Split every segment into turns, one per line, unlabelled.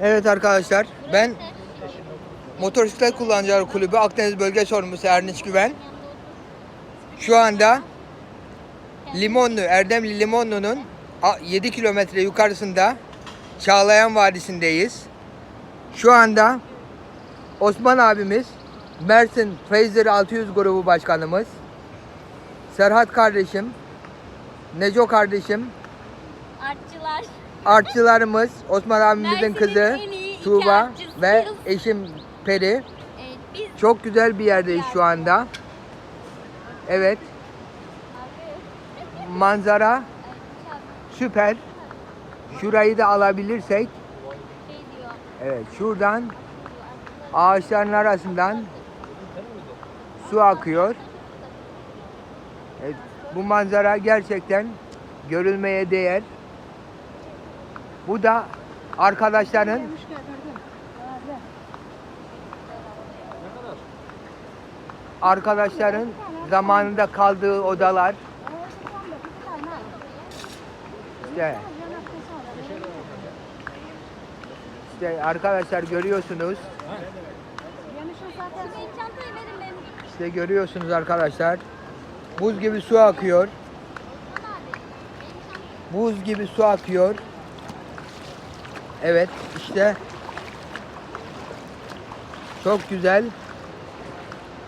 Evet arkadaşlar ben Motosiklet Kullanıcılar Kulübü Akdeniz Bölge Sorumlusu Ernest Güven. Şu anda Limonlu, Erdemli Limonlu'nun 7 kilometre yukarısında Çağlayan Vadisi'ndeyiz. Şu anda Osman abimiz, Mersin Phaser 600 grubu başkanımız, Serhat kardeşim, Neco kardeşim,
Artçılar.
Artçılarımız, Osman abimizin
Mersin'in
kızı
en iyi iki
Tuğba ve eşim Peri.
Evet, biz
Çok güzel bir yerdeyiz şu anda. Evet, manzara süper. Şurayı da alabilirsek,
şey diyor.
evet şuradan ağaçların arasından su akıyor. Evet, bu manzara gerçekten görülmeye değer. Bu da arkadaşların arkadaşların zamanında kaldığı odalar. İşte, işte arkadaşlar görüyorsunuz. İşte görüyorsunuz arkadaşlar. Buz gibi su akıyor. Buz gibi su akıyor. Evet işte çok güzel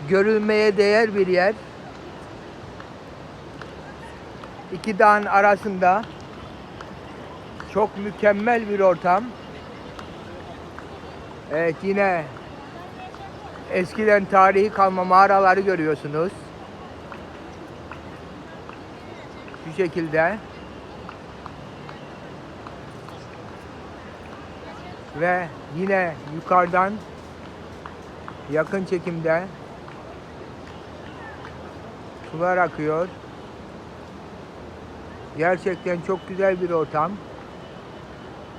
görülmeye değer bir yer. İki dağın arasında çok mükemmel bir ortam. Evet yine eskiden tarihi kalma mağaraları görüyorsunuz. Şu şekilde. Ve yine yukarıdan yakın çekimde sular akıyor. Gerçekten çok güzel bir ortam.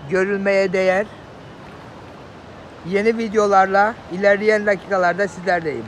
Görülmeye değer. Yeni videolarla ilerleyen dakikalarda sizlerdeyim.